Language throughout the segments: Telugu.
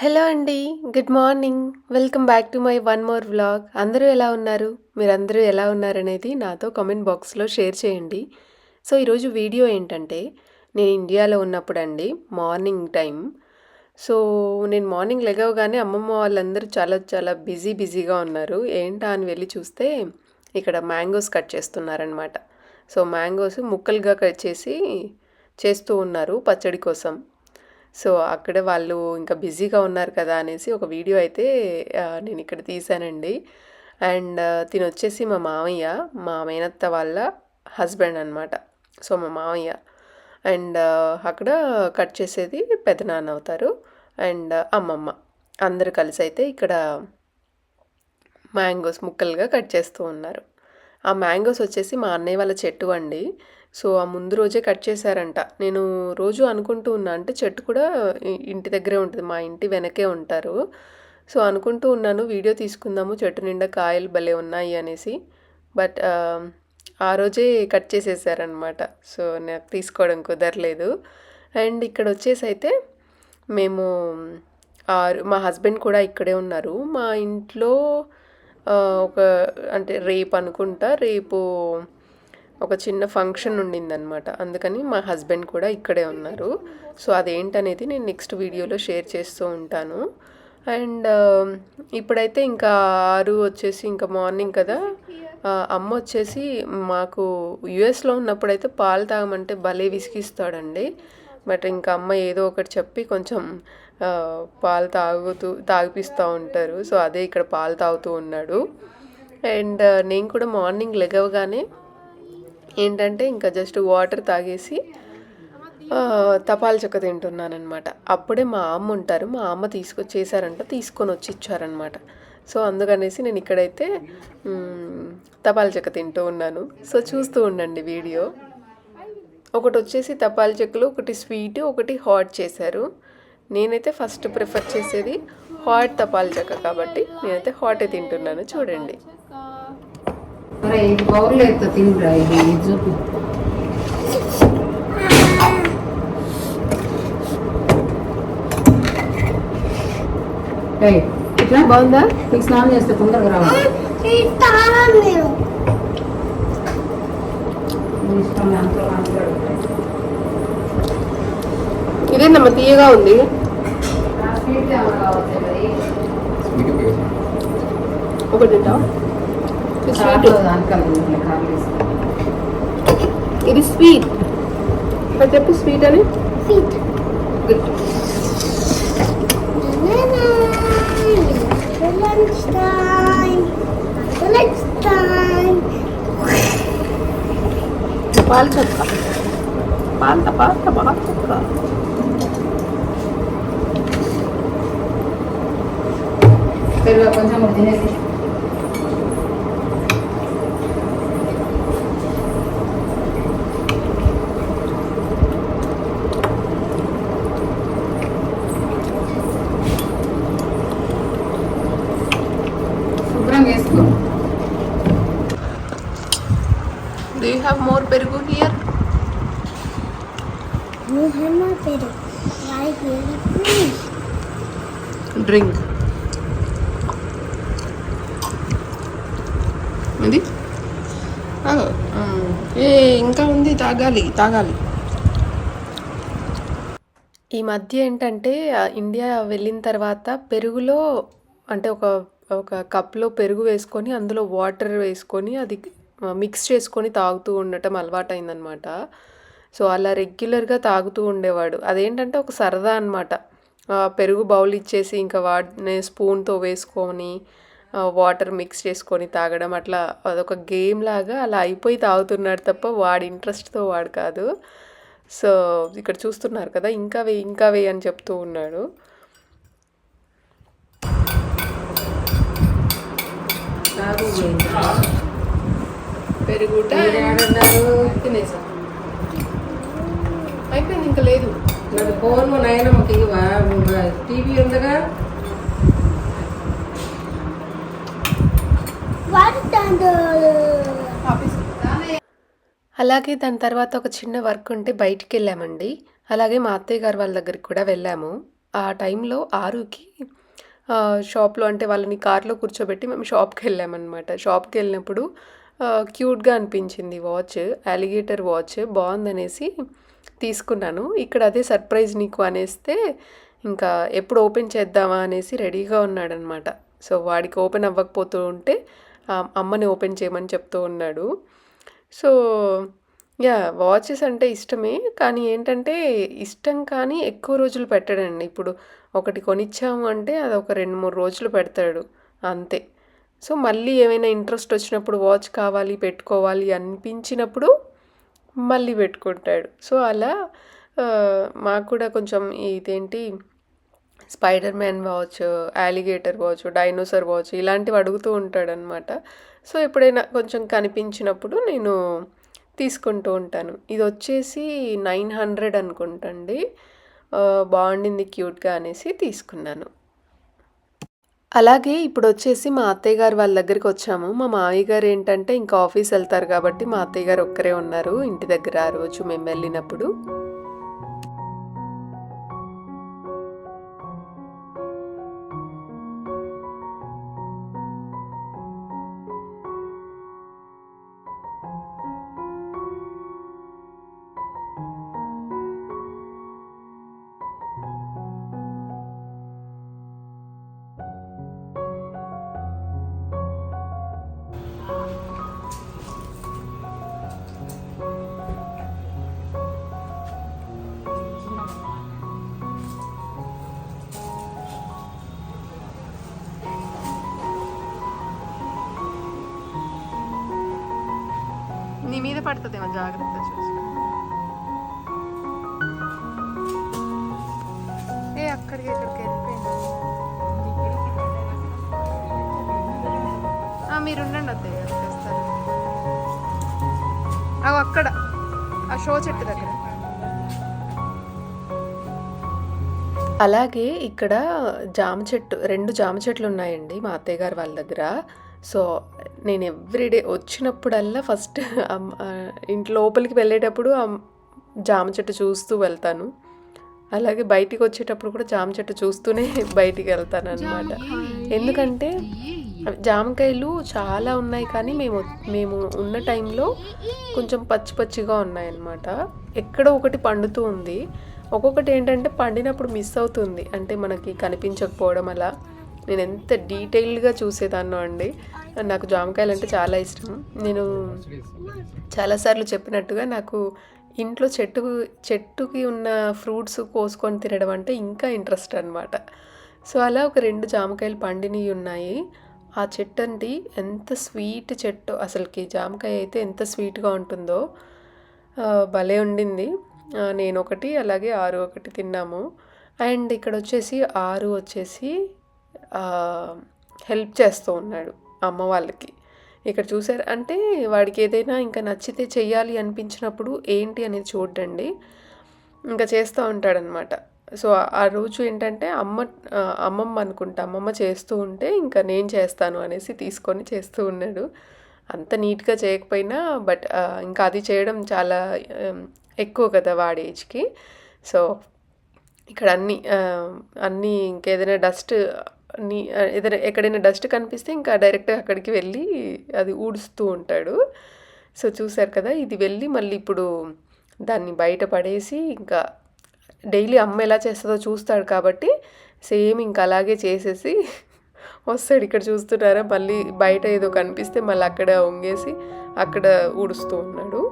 హలో అండి good morning welcome back to my one more vlog అందరూ ఎలా ఉన్నారు? మీరందరూ ఎలా ఉన్నారనేది నాతో కామెంట్ బాక్స్లో షేర్ చేయండి. సో ఈరోజు వీడియో ఏంటంటే నేను ఇండియాలో ఉన్నప్పుడు అండి మార్నింగ్ టైం సో నేను మార్నింగ్ లెగవగానే అమ్మమ్మ వాళ్ళందరూ చాలా చాలా బిజీ బిజీగా ఉన్నారు. ఏంటా అని వెళ్ళి చూస్తే ఇక్కడ మ్యాంగోస్ కట్ చేస్తున్నారనమాట సో మ్యాంగోస్ ముక్కలుగా కట్ చేసి చేస్తూ ఉన్నారు పచ్చడి కోసం. సో అక్కడ వాళ్ళు ఇంకా బిజీగా ఉన్నారు కదా అనేసి ఒక వీడియో అయితే నేను ఇక్కడ తీశానండి. అండ్ తిను వచ్చేసి మా మామయ్య మా మేనత్త వాళ్ళ హస్బెండ్ అనమాట సో మా మామయ్య. అండ్ అక్కడ కట్ చేసేది పెదనాన్న అవుతారు. అండ్ అమ్మమ్మ. అందరు కలిసి అయితే ఇక్కడ మ్యాంగోస్ ముక్కలుగా కట్ చేస్తూ ఉన్నారు. ఆ మ్యాంగోస్ వచ్చేసి మా అన్నయ్య వాళ్ళ చెట్టు అండి. సో ఆ ముందు రోజే కట్ చేశారంట. నేను రోజు అనుకుంటూ ఉన్నా అంటే చెట్టు కూడా ఇంటి దగ్గరే ఉంటుంది మా ఇంటి వెనకే ఉంటారు. సో అనుకుంటూ ఉన్నాను వీడియో తీసుకుందాము చెట్టు నిండా కాయలు భలే ఉన్నాయి అనేసి. బట్ ఆ రోజే కట్ చేసేసారనమాట సో నాకు తీసుకోవడం కుదరలేదు. అండ్ ఇక్కడ వచ్చేసి అయితే మేము ఆరు మా హస్బెండ్ కూడా ఇక్కడే ఉన్నారు. మా ఇంట్లో ఒక అంటే రేపు అనుకుంటా రేపు ఒక చిన్న ఫంక్షన్ ఉండిందనమాట అందుకని మా హస్బెండ్ కూడా ఇక్కడే ఉన్నారు. సో అదేంటనేది నేను నెక్స్ట్ వీడియోలో షేర్ చేస్తూ ఉంటాను. అండ్ ఇప్పుడైతే ఇంకా ఆరు వచ్చేసి ఇంకా మార్నింగ్ కదా. అమ్మ వచ్చేసి మాకు యుఎస్లో ఉన్నప్పుడైతే పాలు తాగమంటే భలే విసిగిస్తాడండి. బట్ ఇంకా అమ్మ ఏదో ఒకటి చెప్పి కొంచెం పాలు తాగుతూ తాగిపిస్తూ ఉంటారు. సో అదే ఇక్కడ పాలు తాగుతూ ఉన్నాడు. అండ్ నేను కూడా మార్నింగ్ లెగవగానే ఏంటంటే ఇంకా జస్ట్ వాటర్ తాగేసి తపాల చెక్క తింటున్నాను అనమాట అప్పుడే మా అమ్మ ఉంటారు. మా అమ్మ తీసుకొచ్చేసారంట తీసుకొని వచ్చి ఇచ్చారనమాట సో అందుకనేసి నేను ఇక్కడైతే తపాల చెక్క తింటూ ఉన్నాను. సో చూస్తూ ఉండండి వీడియో. ఒకటి వచ్చేసి తపాల చెక్కలు ఒకటి స్వీట్ ఒకటి హాట్ చేశారు. నేనైతే ఫస్ట్ ప్రిఫర్ చేసేది హాట్ తపాల చెక్క కాబట్టి నేనైతే హాటే తింటున్నాను చూడండి. ఇట్లా? బాగుందా? నీకు స్నానం చేస్తే తొందరగా రావాలి. తీయగా ఉంది ఆ స్వీట్ ఏమైనా కావచ్చు మరి. ఒకటి స్వీట్ చాట్లో దానికన్నా ఉంది, ఖాళీ వేసుకో. ఇది స్వీట్ అది చెప్పు స్వీట్ అని గుడ్ Lunchtime. Lunchtime. పాలు చెక్క పాల పాల పాల చెక్క పెరుగు కొంచెం కూడా తినేసి శుభ్రం వేసుకో do you have more perugu here You have my baby. Right here, please. Drink ఏ ఇంకా ఉంది తాగాలి తాగాలి. ఈ మధ్య ఏంటంటే ఇండియా వెళ్ళిన తర్వాత పెరుగులో అంటే ఒక ఒక కప్లో పెరుగు వేసుకొని అందులో వాటర్ వేసుకొని అది మిక్స్ చేసుకొని తాగుతూ ఉండటం అలవాటైందనమాట సో అలా రెగ్యులర్గా తాగుతూ ఉండేవాడు. అదేంటంటే ఒక సరదా అనమాట పెరుగు బౌల్ ఇచ్చేసి ఇంకా వాడిని స్పూన్తో వేసుకొని వాటర్ మిక్స్ చేసుకొని తాగడం అట్లా అదొక గేమ్ లాగా అలా అయిపోయి తాగుతున్నాడు తప్ప వాడి ఇంట్రెస్ట్తో వాడు కాదు. సో ఇక్కడ చూస్తున్నారు కదా ఇంకా వే ఇంకా వే అని చెప్తూ ఉన్నాడు. పెరుగుట. అయిపోయింది ఇంకా లేదు. నాకు ఫోన్ నయనమ్మకి టీవీ ఉందిగా? అలాగే దాని తర్వాత ఒక చిన్న వర్క్ ఉంటే బయటికి వెళ్ళామండి. అలాగే మా అత్తయ్య గారు వాళ్ళ దగ్గరికి కూడా వెళ్ళాము. ఆ టైంలో ఆరుకి షాప్లో అంటే వాళ్ళని కార్లో కూర్చోబెట్టి మేము షాప్కి వెళ్ళామన్నమాట. షాప్కి వెళ్ళినప్పుడు క్యూట్గా అనిపించింది వాచ్ అలిగేటర్ వాచ్ బాగుందనేసి తీసుకున్నాను. ఇక్కడ అదే సర్ప్రైజ్ నీకు అనేస్తే ఇంకా ఎప్పుడు ఓపెన్ చేద్దామా అనేసి రెడీగా ఉన్నాడనమాట సో వాడికి ఓపెన్ అవ్వకపోతూ ఉంటే అమ్మని ఓపెన్ చేయమని చెప్తూ ఉన్నాడు. సో యా వాచెస్ అంటే ఇష్టమే కానీ ఏంటంటే ఇష్టం కానీ ఎక్కువ రోజులు పెట్టడండి. ఇప్పుడు ఒకటి కొనిచ్చాము అంటే అది ఒక రెండు మూడు రోజులు పెడతాడు అంతే. సో మళ్ళీ ఏమైనా ఇంట్రెస్ట్ వచ్చినప్పుడు వాచ్ కావాలి పెట్టుకోవాలి అనిపించినప్పుడు మళ్ళీ పెట్టుకుంటాడు. సో అలా మాకు కూడా కొంచెం ఇదేంటి spider man watch alligator watch dinosaur watch ఇలాంటివి అడుగుతూ ఉంటాడనమాట సో ఎప్పుడైనా కొంచెం కనిపించినప్పుడు నేను తీసుకుంటూ ఉంటాను. ఇది వచ్చేసి నైన్ హండ్రెడ్ అనుకుంటండి. బాగుండింది క్యూట్గా అనేసి తీసుకున్నాను. అలాగే ఇప్పుడు వచ్చేసి మా అత్తయ్య గారు వాళ్ళ దగ్గరికి వచ్చాము. మా మావయ్య గారు ఏంటంటే ఇంకా ఆఫీస్ వెళ్తారు కాబట్టి మా అత్తయ్య గారు ఒక్కరే ఉన్నారు. ఇంటి దగ్గర ఆ రోజు మేము వెళ్ళినప్పుడు. పడుతుందేమో జాగ్రత్త చూసి ఏ అక్కడికి ఇక్కడికి వెళ్ళిపోయింది. మీరు ఉండండి అత్తయ్య గారు తెస్తారు అవి అక్కడ ఆ షో చెట్టు దగ్గర. అలాగే ఇక్కడ జామ చెట్టు రెండు జామ చెట్లు ఉన్నాయండి మా అత్తయ్య గారు వాళ్ళ దగ్గర. సో నేను ఎవ్రీడే వచ్చినప్పుడల్లా ఫస్ట్ ఇంట్లో లోపలికి వెళ్ళేటప్పుడు ఆ జామ చెట్టు చూస్తూ వెళ్తాను. అలాగే బయటికి వచ్చేటప్పుడు కూడా జామ చెట్టు చూస్తూనే బయటికి వెళ్తాను అనమాట ఎందుకంటే జామకాయలు చాలా ఉన్నాయి కానీ మేము మేము ఉన్న టైంలో కొంచెం పచ్చి పచ్చిగా ఉన్నాయన్నమాట. ఎక్కడో ఒకటి పండుతూ ఉంది. ఒక్కొక్కటి ఏంటంటే పండినప్పుడు మిస్ అవుతుంది. అంటే మనకి కనిపించకపోవడం అలా. నేను ఎంత డీటెయిల్డ్గా చూసేదాన్నో అండి. నాకు జామకాయలు అంటే చాలా ఇష్టం. నేను చాలాసార్లు చెప్పినట్టుగా నాకు ఇంట్లో చెట్టు చెట్టుకి ఉన్న ఫ్రూట్స్ కోసుకొని తినడం అంటే ఇంకా ఇంట్రెస్ట్ అనమాట సో అలా ఒక రెండు జామకాయలు పండినవి ఉన్నాయి. ఆ చెట్టు అండి ఎంత స్వీట్ చెట్టు. అసలుకి జామకాయ అయితే ఎంత స్వీట్గా ఉంటుందో భలే ఉండింది. నేను ఒకటి అలాగే ఆరు ఒకటి తిన్నాము. అండ్ ఇక్కడ వచ్చేసి ఆరు వచ్చేసి హెల్ప్ చేస్తూ ఉన్నాడు అమ్మ వాళ్ళకి. ఇక్కడ చూసారు అంటే వాడికి ఏదైనా ఇంకా నచ్చితే చెయ్యాలి అనిపించినప్పుడు ఏంటి అనేది చూడండి. ఇంకా చేస్తూ ఉంటాడనమాట సో ఆ రోజు ఏంటంటే అమ్మ అమ్మమ్మ అనుకుంటా అమ్మమ్మ చేస్తూ ఉంటే ఇంకా నేను చేస్తాను అనేసి తీసుకొని చేస్తూ ఉన్నాడు. అంత నీట్గా చేయకపోయినా బట్ ఇంకా అది చేయడం చాలా ఎక్కువ కదా వాడి ఏజ్కి. సో ఇక్కడ అన్ని అన్నీ ఇంకేదైనా డస్ట్ నీ ఏదైనా ఎక్కడైనా డస్ట్ కనిపిస్తే ఇంకా డైరెక్ట్గా అక్కడికి వెళ్ళి అది ఊడుస్తూ ఉంటాడు. సో చూశారు కదా ఇది వెళ్ళి మళ్ళీ ఇప్పుడు దాన్ని బయట పడేసి ఇంకా డైలీ అమ్మ ఎలా చేస్తుందో చూస్తాడు కాబట్టి సేమ్ ఇంకా అలాగే చేసేసి వస్తాడు. ఇక్కడ చూస్తున్నారా మళ్ళీ బయట ఏదో కనిపిస్తే మళ్ళీ అక్కడ వంగేసి అక్కడ ఊడుస్తూ ఉన్నాడు.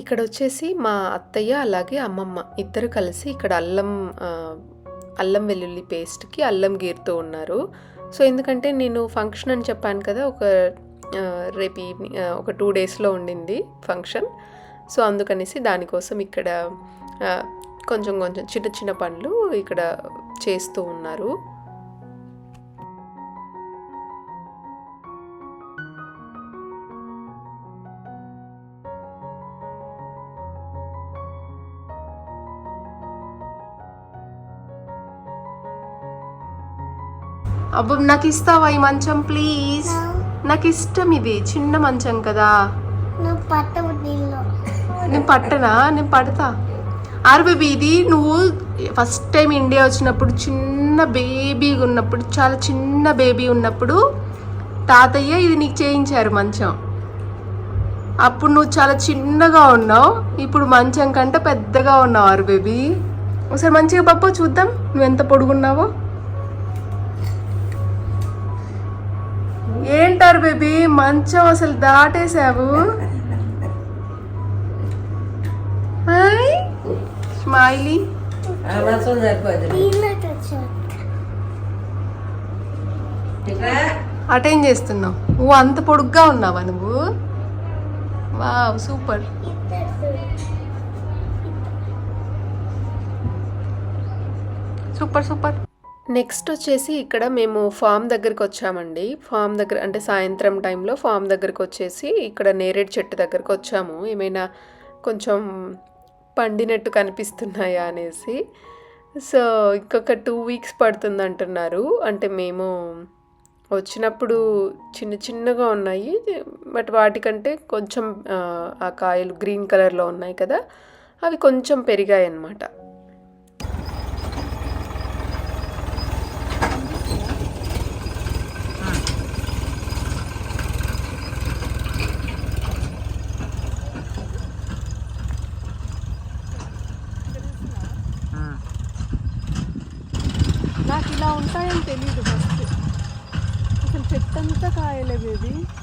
ఇక్కడ వచ్చేసి మా అత్తయ్య అలాగే అమ్మమ్మ ఇద్దరు కలిసి ఇక్కడ అల్లం అల్లం వెల్లుల్లి పేస్ట్కి అల్లం గీరుతూ ఉన్నారు. సో ఎందుకంటే నేను ఫంక్షన్ అని చెప్పాను కదా ఒక రేపు ఈవినింగ్ ఒక టూ డేస్లో ఉండింది ఫంక్షన్. సో అందుకనేసి దానికోసం ఇక్కడ కొంచెం కొంచెం చిన్న చిన్న పనులు ఇక్కడ చేస్తూ ఉన్నారు. అబ్బా నాకు ఇస్తావా ఈ మంచం ప్లీజ్ నాకు ఇష్టం ఇది చిన్న మంచం కదా. నేను పట్టనా? నేను పడతా. ఆరు బేబీ ఇది నువ్వు ఫస్ట్ టైం ఇండియా వచ్చినప్పుడు చిన్న బేబీ ఉన్నప్పుడు చాలా చిన్న బేబీ ఉన్నప్పుడు తాతయ్య ఇది నీకు చేయించారు మంచం. అప్పుడు నువ్వు చాలా చిన్నగా ఉన్నావు ఇప్పుడు మంచం కంటే పెద్దగా ఉన్నావు ఆరు బేబీ. ఒకసారి మంచిగా పప్పు చూద్దాం. నువ్వు ఎంత పొడుగున్నావో. ఏంటారు బేబీ? మంచం అసలు స్మైలీ. ఇట్లా అటెండ్ చేస్తున్నావు? నువ్వు అంత పొడుగ్గా ఉన్నావా నువ్వు? Wow super. Super super. Next వచ్చేసి ఇక్కడ మేము ఫామ్ దగ్గరికి వచ్చామండి. ఫామ్ దగ్గర అంటే సాయంత్రం టైంలో ఫామ్ దగ్గరికి వచ్చేసి ఇక్కడ నేరేడు చెట్టు దగ్గరికి వచ్చాము. ఏమైనా కొంచెం పండినట్టు కనిపిస్తున్నాయా అనేసి. సో ఇంకొక టూ వీక్స్ పడుతుంది అంటున్నారు అంటే మేము వచ్చినప్పుడు చిన్న చిన్నగా ఉన్నాయి. బట్ వాటికంటే కొంచెం ఆ, ఆ కాయలు గ్రీన్ కలర్లో ఉన్నాయి కదా. అవి కొంచెం పెరిగాయి అన్నమాట నాకు ఇలా ఉంటాయని తెలియదు ఫస్ట్ అసలు చెట్టు అంతా కాయలే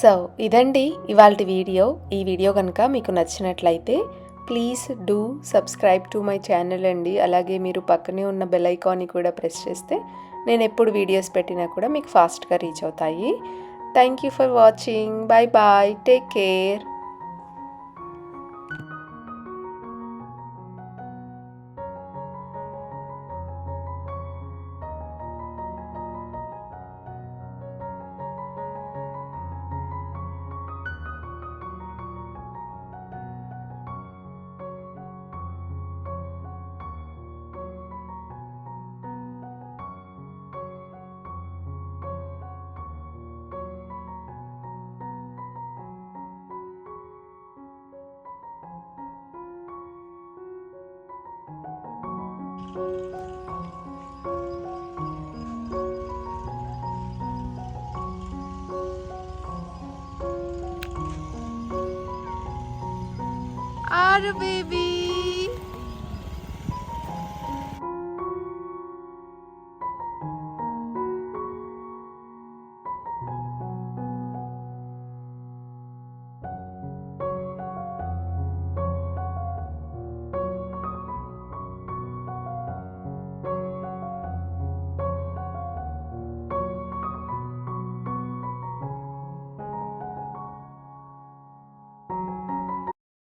సో ఇదండి ఇవాళ వీడియో. ఈ వీడియో కనుక మీకు నచ్చినట్లయితే please do subscribe to my channel అండి. అలాగే మీరు పక్కనే ఉన్న బెల్ ఐకాన్ని కూడా ప్రెస్ చేస్తే నేను ఎప్పుడు వీడియోస్ పెట్టినా కూడా మీకు ఫాస్ట్గా రీచ్ అవుతాయి. Thank you for watching. Bye bye. Take care. ఆరు బేబీ